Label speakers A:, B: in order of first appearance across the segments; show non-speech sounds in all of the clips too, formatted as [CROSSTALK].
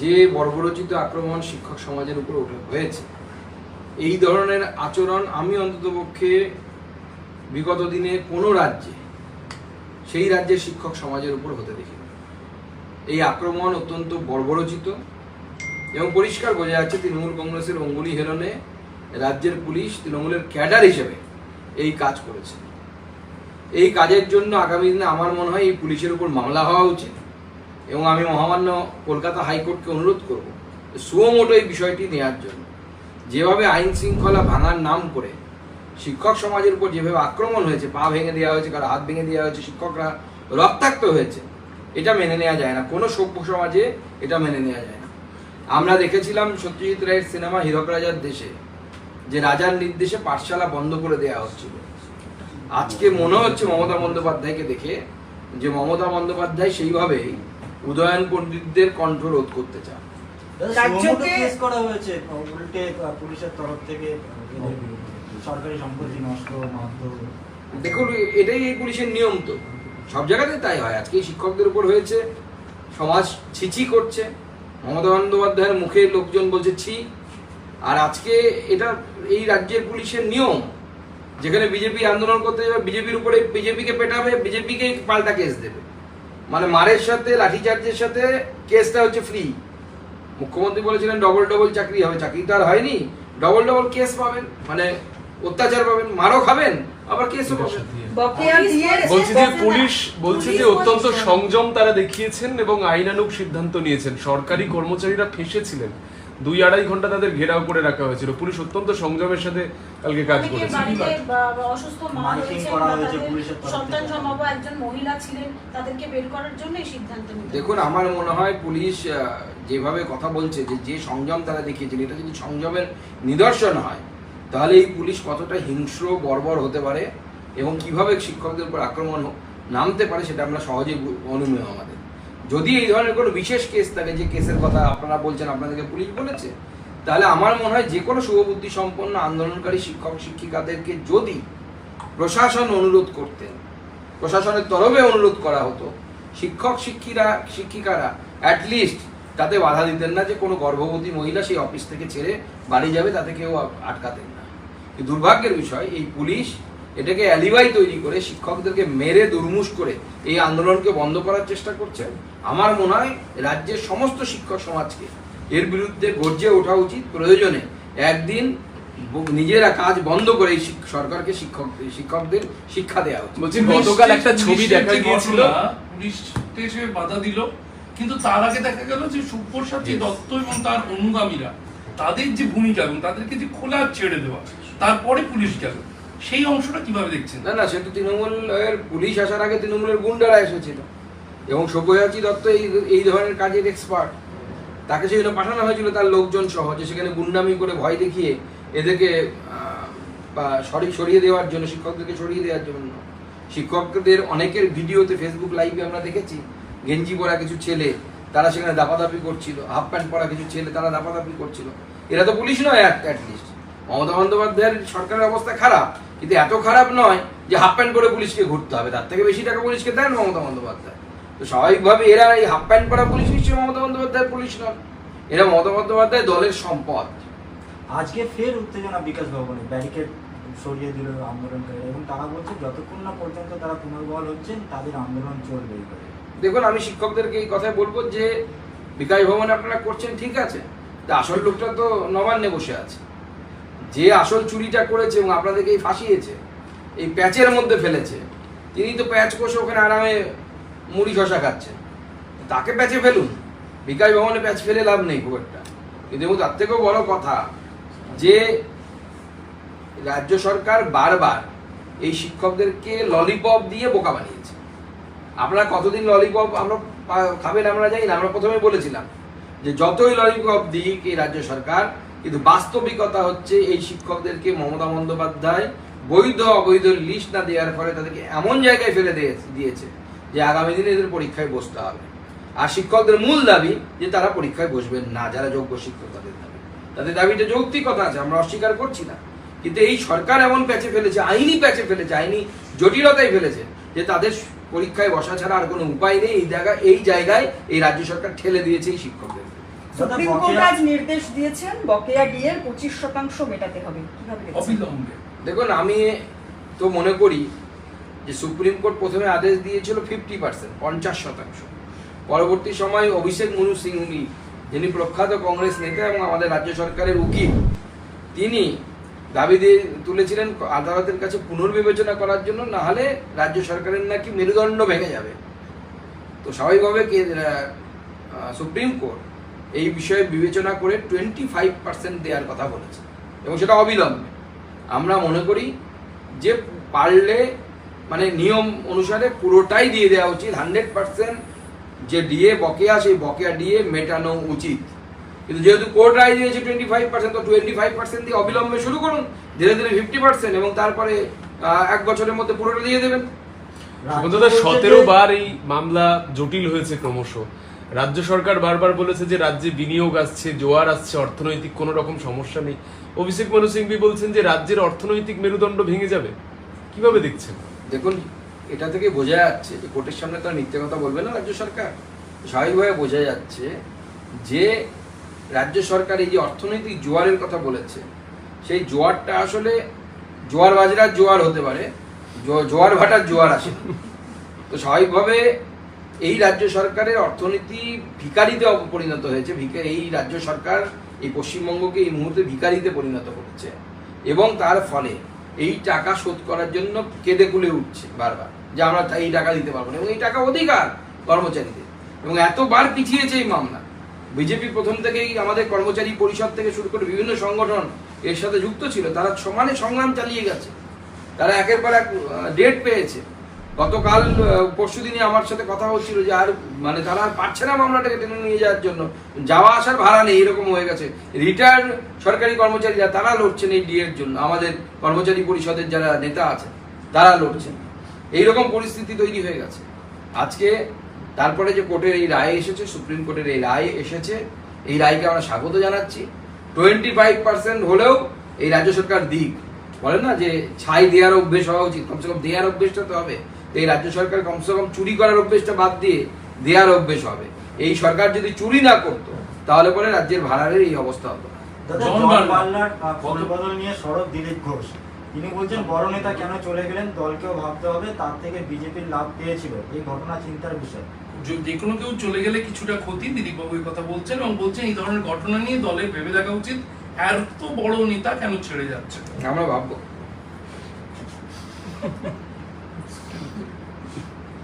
A: যে বর্বরচিত আক্রমণ শিক্ষক সমাজের উপর উঠে হয়েছে। এই ধরনের আচরণ আমি অন্ততপক্ষে বিগত দিনে কোনো রাজ্যে, সেই রাজ্যের শিক্ষক সমাজের উপর হতে দেখিনি। এই আক্রমণ অত্যন্ত বর্বরচিত এবং পরিষ্কার বোঝা যাচ্ছে তৃণমূল কংগ্রেসের অঙ্গুলি হেলনে রাজ্যের পুলিশ তৃণমূলের ক্যাডার হিসেবে এই কাজ করেছে। এই কাজের জন্য আগামী দিনে আমার মনে হয় এই পুলিশের উপর মামলা হওয়া উচিত। এবং আমি মহামান্য কলকাতা হাইকোর্টকে অনুরোধ করব সুমোটো এই বিষয়টি নেওয়ার জন্য। যেভাবে আইন শৃঙ্খলা ভাঙার নাম করে শিক্ষক সমাজের উপর যেভাবে আক্রমণ হয়েছে, পা ভেঙে দেওয়া হয়েছে, কারও হাত ভেঙে দেওয়া হয়েছে, শিক্ষকরা রক্তাক্ত হয়েছে, এটা মেনে নেওয়া যায় না। কোনো সভ্য সমাজে এটা মেনে নেওয়া যায় না। আমরা দেখেছিলাম সত্যজিৎ রায়ের সিনেমা হীরক রাজার দেশে, যে রাজার নির্দেশে পাঠশালা বন্ধ করে দেওয়া হচ্ছিল। আজকে মনে হচ্ছে মমতা বন্দ্যোপাধ্যায়কে দেখে যে মমতা বন্দ্যোপাধ্যায় সেইভাবেই উদয়ন পণ্ডিতদের কণ্ঠ রোধ করতে চান।
B: রাজ্যকে-
C: করা হয়েছে উল্টে পুলিশের তরফ থেকে আহ, এদের বিরুদ্ধে। সরকারি সম্পত্তি নষ্ট
A: দেখুন এটাই এই পুলিশের নিয়ম তো। সব জায়গাতে তাই হয়। আজকে শিক্ষকদের উপর হয়েছে সমাজ ছিছি করছে মমতা বন্দ্যোপাধ্যায়ের মুখে লোকজন বলছে ছি। আর আজকে এটা এই রাজ্যের পুলিশের নিয়ম যেখানে বিজেপি আন্দোলন করতে যাবে বিজেপির উপরে বিজেপিকে পেটাবে বিজেপিকে পাল্টা কেস দেবে। মানে মারের সাথে লাঠিচার্জের সাথে কেসটা হচ্ছে ফ্রি মুখ্যমন্ত্রী বলেছিলেন ডবল ডবল চাকরি হবে। চাকরি তো আর হয়নি। ডবল ডবল কেস পাবেন। মানে অত্যাচার পাবেন। মারও খাবেন আবার কেসও পাবেন।
D: বলছি যে পুলিশ বলছে যে অত্যন্ত সংযম তারা দেখিয়েছেন এবং আইনানুগ সিদ্ধান্ত নিয়েছেন। সরকারি কর্মচারীরা ফেসেছিলেন। দুই আড়াই ঘণ্টা তাদের ঘেরাও করে রাখা হয়েছিল। পুলিশ অত্যন্ত সংযমের সাথে কালকে কাজ করেছে।
E: অসুস্থ মা
C: মাইকিং
E: রয়েছেন
C: করা
E: বা
C: হয়েছে
E: তাদের
C: পুলিশের তরফ
E: সন্তান সম্ভব একজন মহিলা ছিলেন তাদেরকে বের করার জন্য এই সিদ্ধান্ত
A: দেখুন আমার মনে হয় পুলিশ যেভাবে কথা বলছে যে যে সংযম তারা দেখিয়েছেন এটা যদি সংযমের নিদর্শন হয় তাহলে এই পুলিশ কতটা হিংস্র বর্বর হতে পারে এবং কীভাবে শিক্ষকদের উপর আক্রমণ নামতে পারে সেটা আমরা সহজেই অনুমেয় আমাদের। যদি এই ধরনের কোনো বিশেষ কেস থাকে, যে কেসের কথা আপনারা বলছেন, আপনাদেরকে পুলিশ বলেছে, তাহলে আমার মনে হয় যে কোনো শুভবুদ্ধি সম্পন্ন আন্দোলনকারী শিক্ষক শিক্ষিকাদেরকে যদি প্রশাসন অনুরোধ করতেন, প্রশাসনের তরফে অনুরোধ করা হতো, শিক্ষক শিক্ষিরা, শিক্ষিকারা অ্যাটলিস্ট তাতে বাধা দিতেন না যে কোনো গর্ভবতী মহিলা সেই অফিস থেকে ছেড়ে বাড়ি যাবে, তাতে কেউ আটকাতেন না। দুর্ভাগ্যের বিষয়, এই পুলিশ এটাকে অ্যালিবাই তৈরি করে শিক্ষকদেরকে মেরে দুর্মুষ করে এই আন্দোলনকে বন্ধ করার চেষ্টা করছে। আমার মনে হয় রাজ্যের সমস্ত শিক্ষক সমাজকে এর বিরুদ্ধে গর্জে ওঠা উচিত প্রয়োজনে। একদিন নিজেরা কাজ বন্ধ করে সরকারকে শিক্ষক শিক্ষকদের শিক্ষা দেওয়া উচিত।
D: বলছি গতকাল একটা ছবি দেখা গিয়েছিল।
F: পুলিশ এসে বাধা দিল কিন্তু তার আগে দেখা গেল যে সুপ্রসাদী দত্ত এবং তার অনুগামীরা তাদের যে ভূমিকা এবং তাদেরকে যে খোলা ছেড়ে দেওয়া তারপরে পুলিশ গেল। সেই অংশটা কীভাবে দেখছেন?
A: না না, সে তো তৃণমূলের পুলিশ আসার আগে তৃণমূলের গুন্ডারা এসেছিল। এবং সব্যসাচী দত্ত এই এই ধরনের কাজের এক্সপার্ট তাকে সেখানে পাঠানো হয়েছিল তার লোকজন সহ, যে সেখানে গুন্ডামি করে ভয় দেখিয়ে এদেরকে সরি, সরিয়ে দেওয়ার জন্য, শিক্ষকদেরকে সরিয়ে দেওয়ার জন্য। শিক্ষকদের অনেকের ভিডিওতে ফেসবুক লাইভে আমরা দেখেছি, গেঞ্জি পরা কিছু ছেলে, তারা সেখানে দাপাদাপি করছিল হাফ প্যান্ট পরা কিছু ছেলে, তারা দাপাদাপি করছিল। এরা তো পুলিশ নয় অ্যাটলিস্ট মমতা বন্দ্যোপাধ্যায়ের সরকারের অবস্থা খারাপ। কিন্তু এত খারাপ নয় যে হাফ প্যান্ট করে পুলিশকে ঘুরতে হবে। তার থেকে বেশি টাকা পুলিশকে দেন মমতা বন্দ্যোপাধ্যায়। তো স্বাভাবিকভাবে এরা এই হাফ প্যান্ট পরা পুলিশ নিশ্চয়ই মমতা বন্দ্যোপাধ্যায়ের পুলিশ নন। এরা মমতা বন্দ্যোপাধ্যায় দলের সম্পদ।
C: আজকে ফের উত্তেজনা বিকাশ ভবনে ব্যারিকেড সরিয়ে দিল আন্দোলনকারীরা এবং তারা বলছে যতক্ষণ না পর্যন্ত তারা পুনর্বহাল হচ্ছেন তাদের আন্দোলন চলবে।
A: দেখুন আমি শিক্ষকদেরকে এই কথাই বলব যে বিকাশ ভবন আপনারা করছেন ঠিক আছে। তা আসল লোকটা তো নবান্নে বসে আছে। যে আসল চুরিটা করেছে এবং আপনাদেরকে এই ফাঁসিয়েছে, এই প্যাচের মধ্যে ফেলেছে। তিনি তো প্যাচ কষে ওখানে আরামে মুড়ি শশা খাচ্ছেন। তাকে প্যাচে ফেলুন। বিকাশ ভবনে প্যাচ ফেলে লাভ নেই খুব একটা। কিন্তু এবং তার থেকেও বড় কথা যে রাজ্য সরকার বারবার এই শিক্ষকদেরকে ললিপপ দিয়ে বোকা বানিয়েছে। আপনারা কতদিন ললিপপ আমরা খাবেন আমরা জানি না, আমরা প্রথমে বলেছিলাম যে যতই ললিপপ দিক এই রাজ্য সরকার কিন্তু বাস্তবিকতা হচ্ছে এই শিক্ষকদেরকে মমতা বন্দ্যোপাধ্যায় বৈধ অবৈধ লিস্ট না দেওয়ার ফলে তাদেরকে এমন জায়গায় ফেলে দিয়ে- দিয়েছে যে আগামী দিনে এদের পরীক্ষায় বসতে হবে। আর শিক্ষকদের মূল দাবি যে তারা পরীক্ষায় বসবেন না, যারা যোগ্য শিক্ষক তাদের দাবি। তাদের দাবিটা যৌক্তিকতা আছে, আমরা অস্বীকার করছি না। কিন্তু এই সরকার এমন প্যাচে ফেলেছে, আইনি প্যাচে ফেলেছে, আইনি জটিলতায় ফেলেছে যে তাদের পরীক্ষায় বসা ছাড়া আর কোনো উপায় নেই। এই জায়গা এই জায়গায় এই রাজ্য সরকার ঠেলে দিয়েছে এই শিক্ষকদের।
B: সুপ্রিম কোর্ট আজ নির্দেশ দিয়েছেন বকেয়া ডিএর পঁচিশ শতাংশ মেটাতে হবে। কীভাবে
F: অবিলম্বে।
A: দেখুন আমি তো মনে করি যে সুপ্রিম কোর্ট প্রথমে আদেশ দিয়েছিল ফিফটি পার্সেন্ট পঞ্চাশ শতাংশ। পরবর্তী সময় অভিষেক মনু সিংভি যিনি প্রখ্যাত কংগ্রেস নেতা এবং আমাদের রাজ্য সরকারের উকিল তিনি দাবি দিয়ে তুলেছিলেন আদালতের কাছে পুনর্বিবেচনা করার জন্য না হলে রাজ্য সরকারের নাকি মেরুদণ্ড ভেঙে যাবে। তো স্বাভাবিকভাবে কে- আহ, সুপ্রিম কোর্ট এই বিষয়ে বিবেচনা করে টোয়েন্টি ফাইভ পার্সেন্ট দেওয়ার কথা বলেছে। এবং সেটা অবিলম্বে। আমরা মনে করি যে পারলে মানে নিয়ম অনুসারে পুরোটাই দিয়ে দেওয়া উচিত। হান্ড্রেড পার্সেন্ট যে ডিএ বকেয়া সেই বকেয়া ডিএ মেটানো উচিত। কিন্তু যেহেতু কোর্ট রায় দিয়েছে টোয়েন্টি ফাইভ পার্সেন্ট তো টোয়েন্টি ফাইভ পার্সেন্ট দিয়ে অবিলম্বে শুরু করুন। ধীরে ধীরে ফিফটি পার্সেন্ট এবং তারপরে এক বছরের মধ্যে পুরোটা দিয়ে দেবেন।
D: সতেরো বার এই মামলা জটিল হয়েছে ক্রমশ। রাজ্য সরকার বারবার বলেছে যে রাজ্যে বিনিয়োগ আসছে, জোয়ার আসছে, অর্থনৈতিক কোনো রকম সমস্যা নেই। অভিষেক মনু সিংভি বলছেন যে রাজ্যের অর্থনৈতিক মেরুদণ্ড ভেঙে যাবে। কীভাবে দেখছেন?
A: দেখুন, এটা থেকে বোঝা যাচ্ছে যে কোর্টের সামনে তো আর মিথ্যে কথা বলবে না রাজ্য সরকার। স্বাভাবিকভাবে বোঝা যাচ্ছে যে রাজ্য সরকার এই যে অর্থনৈতিক জোয়ারের কথা বলেছে, সেই জোয়ারটা আসলে জোয়ার বাজরার জোয়ার হতে পারে জোয়ার ভাটার জোয়ার আসে তো স্বাভাবিকভাবে এই রাজ্য সরকারের অর্থনীতি ভিকারিতে পরিণত হয়েছে। এই রাজ্য সরকার এই পশ্চিমবঙ্গকে এই মুহূর্তে ভিকারিতে পরিণত করছে। এবং তার ফলে এই টাকা শোধ করার জন্য কেঁদে কুলে উঠছে বারবার যে আমরা এই টাকা দিতে পারব না। এবং এই টাকা অধিকার কর্মচারীদের। এবং এতবার পিছিয়েছে এই মামলা। বিজেপি প্রথম থেকেই আমাদের কর্মচারী পরিষদ থেকে শুরু করে বিভিন্ন সংগঠন এর সাথে যুক্ত ছিল। তারা সমানে সংগ্রাম চালিয়ে গেছে। তারা একের পর এক ডেট পেয়েছে। গতকাল পরশু দিনে আমার সাথে কথা হচ্ছিল যে আর মানে তারা আর পারছে না মামলাটাকে টেনে নিয়ে যাওয়ার জন্য। যাওয়া আসার ভাড়া নেই, এরকম হয়ে গেছে। রিটায়ার্ড সরকারি কর্মচারীরা তারা লড়ছেন এই ডিএর জন্য। আমাদের কর্মচারী পরিষদের যারা নেতা আছে, তারা লড়ছেন। এইরকম পরিস্থিতি তৈরি হয়ে গেছে। আজকে তারপরে যে কোর্টের এই রায় এসেছে, সুপ্রিম কোর্টের এই রায় এসেছে, এই রায়কে আমরা স্বাগত জানাচ্ছি। টোয়েন্টি ফাইভ পার্সেন্ট হলেও এই রাজ্য সরকার দিক। বলে না যে ছাই দেওয়ার অভ্যেস হওয়া উচিত। কমসে কম দেওয়ার অভ্যেসটা তো হবে। তো এই রাজ্য সরকার কমসে কম চুরি করার অভ্যেসটা বাদ দিয়ে দেওয়ার অভ্যেস হবে। এই সরকার যদি চুরি না করতো তাহলে পরে রাজ্যের ভাড়ারের এই অবস্থা হতো।
C: নিয়ে সরব দিলীপ ঘোষ। তিনি বলছেন বড় নেতা কেন চলে গেলেন দলকেও ভাবতে হবে তার থেকে বিজেপির লাভ পেয়েছিল। এই ঘটনা চিন্তার বিষয়।
F: যে- যে কোনো কেউ চলে গেলে কিছুটা ক্ষতি দিলীপ বাবু এই কথা বলছেন এবং বলছেন এই ধরনের ঘটনা নিয়ে দলের ভেবে দেখা উচিত। এত বড় নেতা কেন ছেড়ে যাচ্ছে?
A: আমরা ভাববো।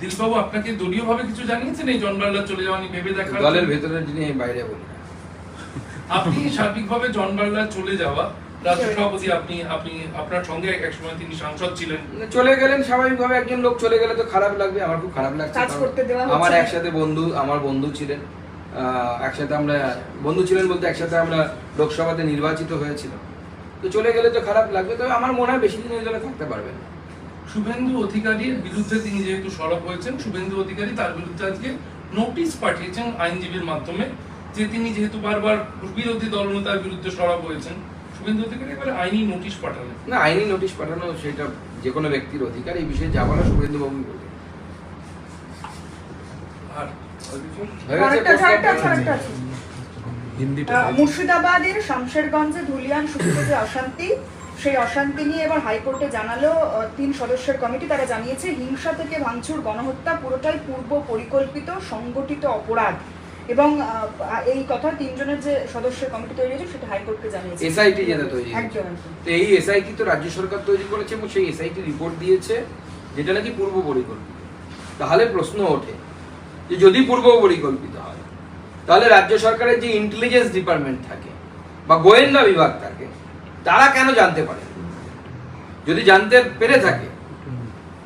F: দিলীপবাবু আপনাকে দলীয় ভাবে কিছু জানিয়েছেন? এই জন বার্লার চলে যাওয়া নিয়ে ভেবে দেখা
A: দলের বাইরে বলি
F: আপনি সার্বিকভাবে চলে যাওয়া রাজ্য আপনি আপনি আপনার সঙ্গে একসময় তিনি সাংসদ ছিলেন।
A: চলে গেলেন স্বাভাবিকভাবে একজন লোক চলে গেলে তো খারাপ লাগবে আমার খুব খারাপ লাগছে
B: কাজ করতে
A: আমার একসাথে বন্ধু আমার বন্ধু ছিলেন। আহ, একসাথে আমরা বন্ধু ছিলেন বলতে একসাথে আমরা লোকসভাতে নির্বাচিত হয়েছিল তো চলে গেলে তো খারাপ লাগবে তবে আমার মনে হয় বেশি দিন ওই দলে থাকতে পারবেন না।
F: শুভেন্দু অধিকারীর বিরুদ্ধে তিনি যেহেতু সরব হয়েছেন শুভেন্দু অধিকারী তার বিরুদ্ধে আজকে নোটিশ পাঠিয়েছেন আইনজীবীর মাধ্যমে যে তিনি যেহেতু বারবার বিরোধী দলনেতার বিরুদ্ধে সরব হয়েছেন। শুভেন্দু অধিকারী এবারে আইনি নোটিশ পাঠালেন।
A: না আইনি নোটিশ পাঠানো সেটা যে কোনো ব্যক্তির অধিকার এই বিষয়ে যা বলা শুভেন্দু বাবু
F: আর
B: মুর্শিদাবাদের শামশেরগঞ্জে ধুলিয়ান যে অশান্তি সেই অশান্তি নিয়ে এবার হাইকোর্টে জানালো তিন সদস্যের কমিটি তারা জানিয়েছে হিংসা থেকে ভাঙচুর গণহত্যা পুরোটাই পূর্ব পরিকল্পিত সংগঠিত অপরাধ। এবং এই কথা তিনজনের যে সদস্যের কমিটি তৈরি হয়েছে সেটা হাইকোর্টকে জানিয়েছে।
A: এসআইটি যেটা তৈরি
B: একদম
A: তো এই এসআইটি তো রাজ্য সরকার তৈরি করেছে এবং সেই এসআইটি রিপোর্ট দিয়েছে যেটা নাকি পূর্ব পরিকল্পিত। তাহলে প্রশ্ন ওঠে যে যদি পূর্ব পরিকল্পিত হয় তাহলে রাজ্য সরকারের যে ইন্টেলিজেন্স ডিপার্টমেন্ট থাকে বা গোয়েন্দা বিভাগ থাকে তারা কেন জানতে পারে? যদি জানতে পেরে থাকে,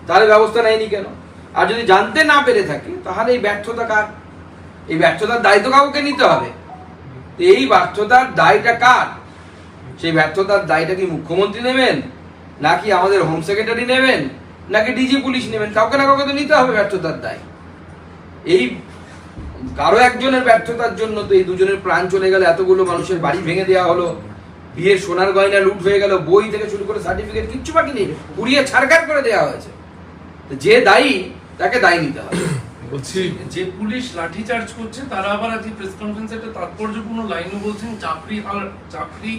A: তাহলে ব্যবস্থা নেয়নি কেন? আর যদি জানতে না পেরে থাকে, তাহলে এই ব্যর্থতা কার? এই ব্যর্থতার দায়িত্ব কাউকে নিতে হবে। এই ব্যর্থতার দায়টা কার? সেই ব্যর্থতার দায়টা কি মুখ্যমন্ত্রী নেবেন? নাকি আমাদের হোম সেক্রেটারি নেবেন? নাকি ডিজি পুলিশ নেবেন? কাউকে না কাউকে তো নিতে হবে ব্যর্থতার দায়। এই কারও একজনের ব্যর্থতার জন্য তো এই দুজনের প্রাণ চলে গেল, এতগুলো মানুষের বাড়ি ভেঙে দেওয়া হলো। বিয়ের সোনার গয়না লুট হয়ে গেল বই থেকে শুরু করে সার্টিফিকেট কিচ্ছু বাকি নেই। পুড়িয়ে ছাড়কার করে দেওয়া হয়েছে। তো যে দায়ী তাকে দায়ী নিতে হবে। [COUGHS]
D: বলছি
F: যে পুলিশ লাঠি চার্জ করছে তারা আবার আজকে প্রেস কনফারেন্সে একটা তাৎপর্যপূর্ণ লাইনও বলছেন চাকরি হার চাকরি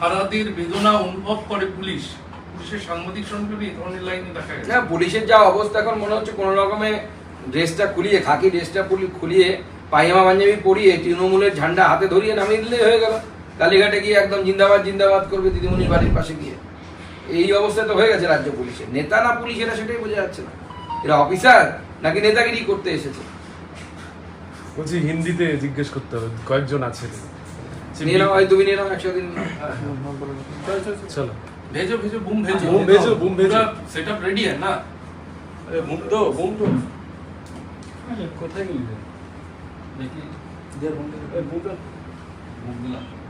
F: হারাদের বেদনা অনুভব করে পুলিশ। পুলিশের সাংবাদিক সম্মেলনে এই ধরনের লাইনে দেখা গেছে।
A: না পুলিশের যা অবস্থা এখন মনে হচ্ছে কোনো রকমে ড্রেসটা খুলিয়ে খাকি ড্রেসটা খুলিয়ে পায়জামা পাঞ্জাবি পরিয়ে তৃণমূলের ঝান্ডা হাতে ধরিয়ে নামিয়ে দিলেই হয়ে গেল। কালীঘাটে গিয়ে একদম জিন্দাবাদ জিন্দাবাদ করবে দিদিমণির বাড়ির পাশে গিয়ে এই অবস্থা তো হয়ে গেছে রাজ্য পুলিশের নেতা না পুলিশ এরা সেটাই বোঝা যাচ্ছে না এরা অফিসার নাকি নেতাগিরি করতে এসেছে
D: বলছি হিন্দিতে জিজ্ঞেস করতে হবে কয়েকজন আছে
A: নিয়ে নাও হয় তুমি নিয়ে নাও একশো দিন
D: চলো
F: भेजो भेजो बूम भेजो
D: बूम भेजो, बूम भेजो।
F: सेटअप रेडी है ना
D: আরে বুম তো বুম তো কোথায় গেলি রে? এ, বুমটা
F: বুমগুলা দেখ দেখ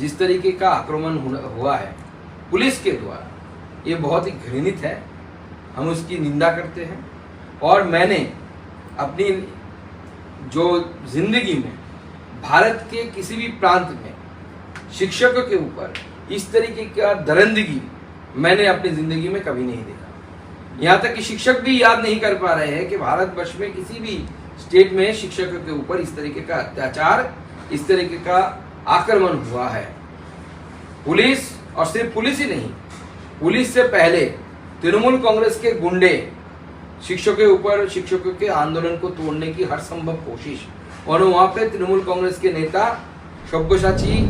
A: जिस तरीके का आक्रमण हुआ- है, पुलिस के द्वारा, ये बहुत ही घृणित है। हम उसकी निंदा करते हैं। और मैंने अपनी जो ज़िंदगी में, भारत के किसी भी प्रांत में, शिक्षकों के ऊपर इस तरीके का दरंदगी मैंने अपनी ज़िंदगी में कभी नहीं देखा। यहाँ तक कि शिक्षक भी याद नहीं कर पा रहे हैं कि भारतवर्ष में किसी भी स्टेट में शिक्षकों के ऊपर इस तरीके का अत्याचार, इस तरीके का आक्रमण हुआ है। पुलिस, और सिर्फ़ पुलिस ही नहीं, पुलिस से पहले तृणमूल कांग्रेस के गुंडे, शिक्षकों के ऊपर, शिक्षकों के आंदोलन को तोड़ने की हर संभव कोशिश, और वहाँ पे तृणमूल कांग्रेस के नेता सब्यसाची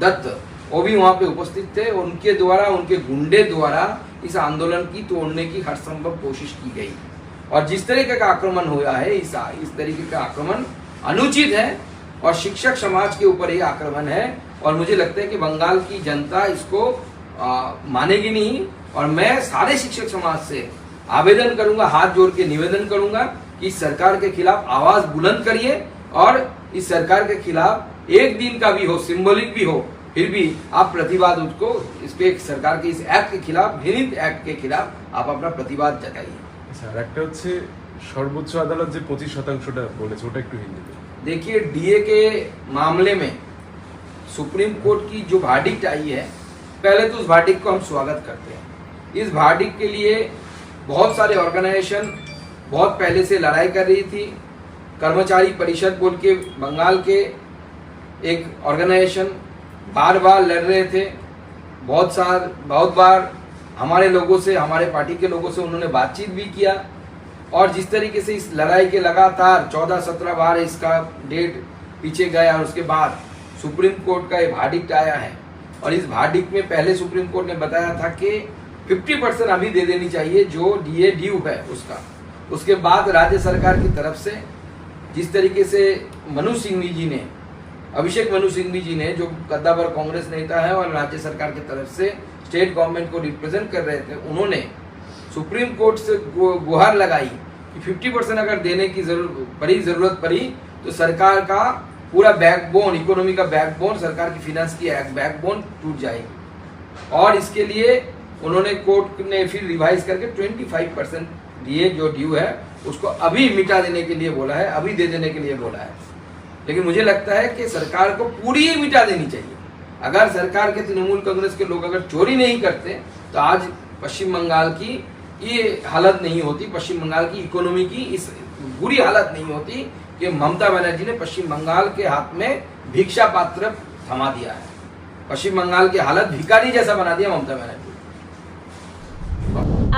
A: दत्त, वो भी वहाँ पे उपस्थित थे उनके द्वारा, उनके गुंडे द्वारा इस आंदोलन की तोड़ने की हर संभव कोशिश की गई। और जिस तरीके का आक्रमण हुआ है, इस इस तरीके का आक्रमण अनुचित है। और शिक्षक समाज के ऊपर ये आक्रमण है और मुझे लगता है कि बंगाल की जनता इसको आ, मानेगी नहीं और मैं सारे शिक्षक समाज से आवेदन करूंगा हाथ जोड़ के निवेदन करूंगा कि इस सरकार के खिलाफ आवाज बुलंद करिए और इस सरकार के खिलाफ एक दिन का भी हो सिंबलिक भी हो फिर भी आप प्रतिवाद उसको इस पे सरकार के इस एक्ट के खिलाफ घृणित एक्ट के खिलाफ आप अपना प्रतिवाद जताइए
D: আচ্ছা আর একটা হচ্ছে সর্বোচ্চ আদালত যে পঁচিশ শতাংশটা বলেছে ওটা একটু হিন্দিতে
A: देखिए डीए के मामले में सुप्रीम कोर्ट की जो भार्डिक्ट आई है, पहले तो उस भार्डिक्ट को हम स्वागत करते हैं। इस भार्डिक्ट के लिए बहुत सारे ऑर्गेनाइजेशन बहुत पहले से लड़ाई कर रही थी। कर्मचारी परिषद बोल के, बंगाल के एक ऑर्गेनाइजेशन बार बार लड़ रहे थे। बहुत सार, बहुत बार हमारे लोगों से, हमारे पार्टी के लोगों से उन्होंने बातचीत भी किया। और जिस तरीके से इस लड़ाई के लगातार 14-17 बार इसका डेट पीछे गया और उसके बाद सुप्रीम कोर्ट का ये भार्डिक्ट आया है। और इस भार्डिक्ट में पहले सुप्रीम कोर्ट ने बताया था कि 50 परसेंट अभी दे देनी चाहिए जो डीए ड्यू है उसका। उसके बाद राज्य सरकार की तरफ़ से जिस तरीके से मनु सिंघवी जी ने, अभिषेक मनु सिंघवी जी ने, जो कद्दावर कांग्रेस नेता है और राज्य सरकार की तरफ़ से स्टेट गवर्नमेंट को रिप्रेजेंट कर रहे थे, उन्होंने सुप्रीम कोर्ट से गुहार लगाई कि 50 परसेंट अगर देने की ज़रूरत पड़ी ज़रूरत पड़ी तो सरकार का पूरा बैकबोन इकोनॉमी का बैकबोन सरकार की फिनेंस की बैकबोन टूट जाएगी। और इसके लिए उन्होंने कोर्ट ने फिर रिवाइज करके 25 परसेंट दिए, जो ड्यू है, उसको अभी मिटा देने के लिए बोला है, अभी दे देने के लिए बोला है। लेकिन मुझे लगता है कि सरकार को पूरी ही मिटा देनी चाहिए। अगर सरकार के तृणमूल कांग्रेस के लोग अगर चोरी नहीं करते तो आज पश्चिम बंगाल की ये हालत नहीं होती पश्चिम बंगाल की इकोनॉमी की इस बुरी हालत नहीं होती कि ममता बनर्जी ने पश्चिम बंगाल के हाथ में भिक्षा पात्र थमा दिया है पश्चिम बंगाल की हालत भिखारी जैसा बना दिया ममता बनर्जी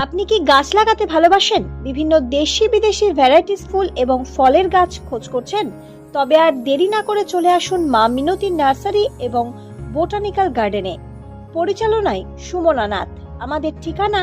G: আপনি কি গাছ লাগাতে ভালোবাসেন বিভিন্ন দেশি বিদেশি ভ্যারাইটিস ফুল এবং ফলের গাছ খোঁজ করছেন তবে আর দেরি না করে চলে আসুন মা মিনতি নার্সারি এবং বোটানিক্যাল গার্ডেনে পরিচালনায় সুমনা নাথ আমাদের ঠিকানা